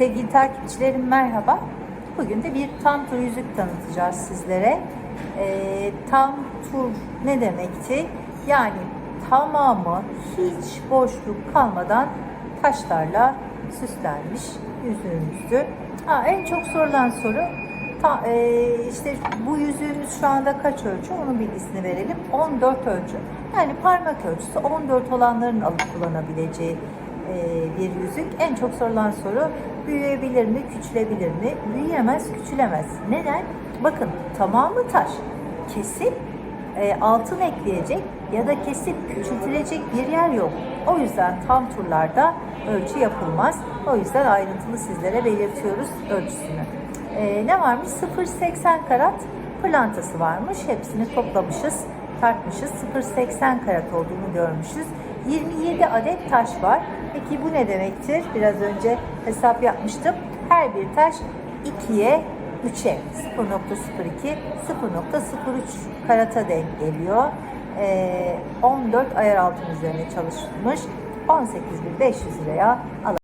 Sevgili takipçilerim merhaba. Bugün de bir tam tur yüzük tanıtacağız sizlere. Ee, tam tur ne demekti? Yani tamamı hiç boşluk kalmadan taşlarla süslenmiş yüzüğümüzdü. Ha, en çok sorulan soru ta, e, işte bu yüzüğümüz şu anda kaç ölçü onun bilgisini verelim. 14 ölçü. Yani parmak ölçüsü 14 olanların alıp kullanabileceği e, bir yüzük. En çok sorulan soru büyüyebilir mi, küçülebilir mi? Büyüyemez, küçülemez. Neden? Bakın tamamı taş. Kesip e, altın ekleyecek ya da kesip küçültülecek bir yer yok. O yüzden tam turlarda ölçü yapılmaz. O yüzden ayrıntılı sizlere belirtiyoruz ölçüsünü. E, ne varmış? 0.80 karat plantası varmış. Hepsini toplamışız, tartmışız. 0.80 karat olduğunu görmüşüz. 27 adet taş var. Peki bu ne demektir? Biraz önce hesap yapmıştım. Her bir taş 2'ye 3'e 0.02 0.03 karata denk geliyor. Ee, 14 ayar altın üzerine çalışılmış. 18.500 liraya alabilirsiniz.